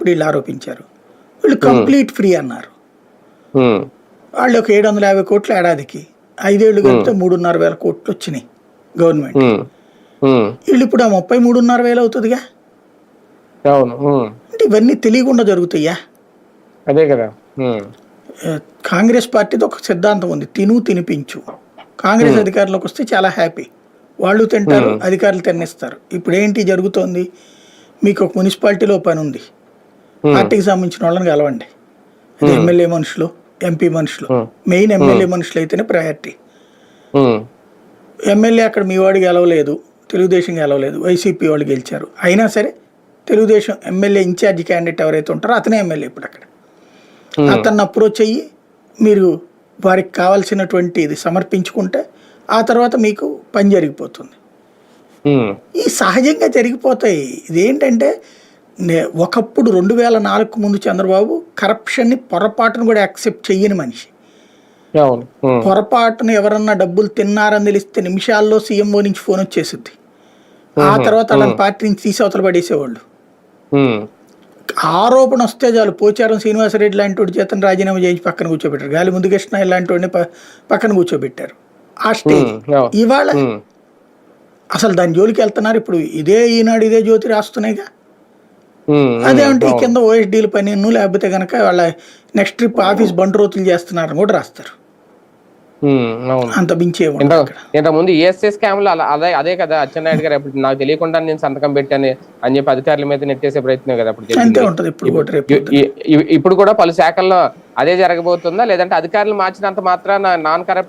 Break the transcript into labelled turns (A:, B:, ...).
A: ఇప్పుడు వీళ్ళు ఆరోపించారు. వీళ్ళు కంప్లీట్ ఫ్రీ అన్నారు. వాళ్ళు ఒక ఏడు వందల యాభై కోట్లు ఏడాదికి ఐదేళ్ళు కలిపితే మూడున్నర వేల కోట్లు వచ్చినాయి గవర్నమెంట్. వీళ్ళు ఇప్పుడు ఆ ముప్పై మూడున్నర వేలు అవుతుందిగా? అంటే ఇవన్నీ తెలియకుండా జరుగుతాయా?
B: అదే కదా
A: కాంగ్రెస్ పార్టీది ఒక సిద్ధాంతం ఉంది తిను తినిపించు. కాంగ్రెస్ అధికారంలోకి వస్తే చాలా హ్యాపీ. వాళ్ళు తింటారు అధికారులు తిన్నిస్తారు ఇప్పుడు ఏంటి జరుగుతోంది? మీకు ఒక మున్సిపాలిటీలో పని ఉంది. పార్టీకి సంబంధించిన వాళ్ళని కలవండి. ఎమ్మెల్యే మనుషులు ఎంపీ మనుషులు. మెయిన్ ఎమ్మెల్యే మనుషులు అయితేనే ప్రయారిటీ ఎమ్మెల్యే అక్కడ మీ వాడు గెలవలేదు తెలుగుదేశం గెలవలేదు వైసీపీ వాళ్ళు గెలిచారు. అయినా సరే తెలుగుదేశం ఎమ్మెల్యే ఇన్ఛార్జ్ క్యాండిడేట్ ఎవరైతే ఉంటారో అతనే ఎమ్మెల్యే ఇప్పుడు అక్కడ. అతన్ని అప్రోచ్ అయ్యి మీరు వారికి కావాల్సినటువంటి ఇది సమర్పించుకుంటే ఆ తర్వాత మీకు పని జరిగిపోతుంది. ఈ సహజంగా జరిగిపోతాయి. ఇదేంటంటే నే- ఒకప్పుడు రెండు వేల నాలుగు ముందు చంద్రబాబు కరప్షన్ని పొరపాటును కూడా యాక్సెప్ట్ చెయ్యని మనిషి. పొరపాటున ఎవరన్నా డబ్బులు తిన్నారని తెలిస్తే నిమిషాల్లో సీఎంఓ నుంచి ఫోన్ వచ్చేసింది ఆ తర్వాత వాళ్ళని పార్టీ నుంచి తీసి అవతల పడేసేవాళ్ళు. ఆరోపణ వస్తే చాలు పోచారం శ్రీనివాసరెడ్డి లాంటి వాడి చేతను రాజీనామా చేయించి పక్కన కూర్చోబెట్టారు. గాలి ముందు కృష్ణ ఇలాంటి వాడిని పక్కన కూర్చోబెట్టారు. ఆ స్టేజ్. ఇవాళ అసలు దాని జోలికి వెళ్తున్నారు. ఇప్పుడు ఇదే ఈనాడు ఇదే జ్యోతి రాస్తున్నాయిగా. అదేమంటే ఈ కింద ఓఎస్డీల పని లేకపోతే కనుక వాళ్ళ నెక్స్ట్ ట్రిప్ ఆఫీస్ బండ్రోతులు చేస్తున్నారని కూడా రాస్తారు. అంత మించే
B: ఇంతకుముందు ఈఎస్ఐ స్కామ్లో అలా అదే అదే కదా అచ్చెన్నాయుడు గారు అప్పుడు నాకు తెలియకుండా నేను సంతకం పెట్టాను అని చెప్పి అధికారుల మీద నెట్టేసే ప్రయత్నం కదా అప్పుడు
A: ఇప్పుడు
B: ఇప్పుడు కూడా పలు శాఖల్లో అదే జరగబోతుందా? లేదంటే అధికారులు మార్చినంత మాత్రాన నాన్ కరప్ట్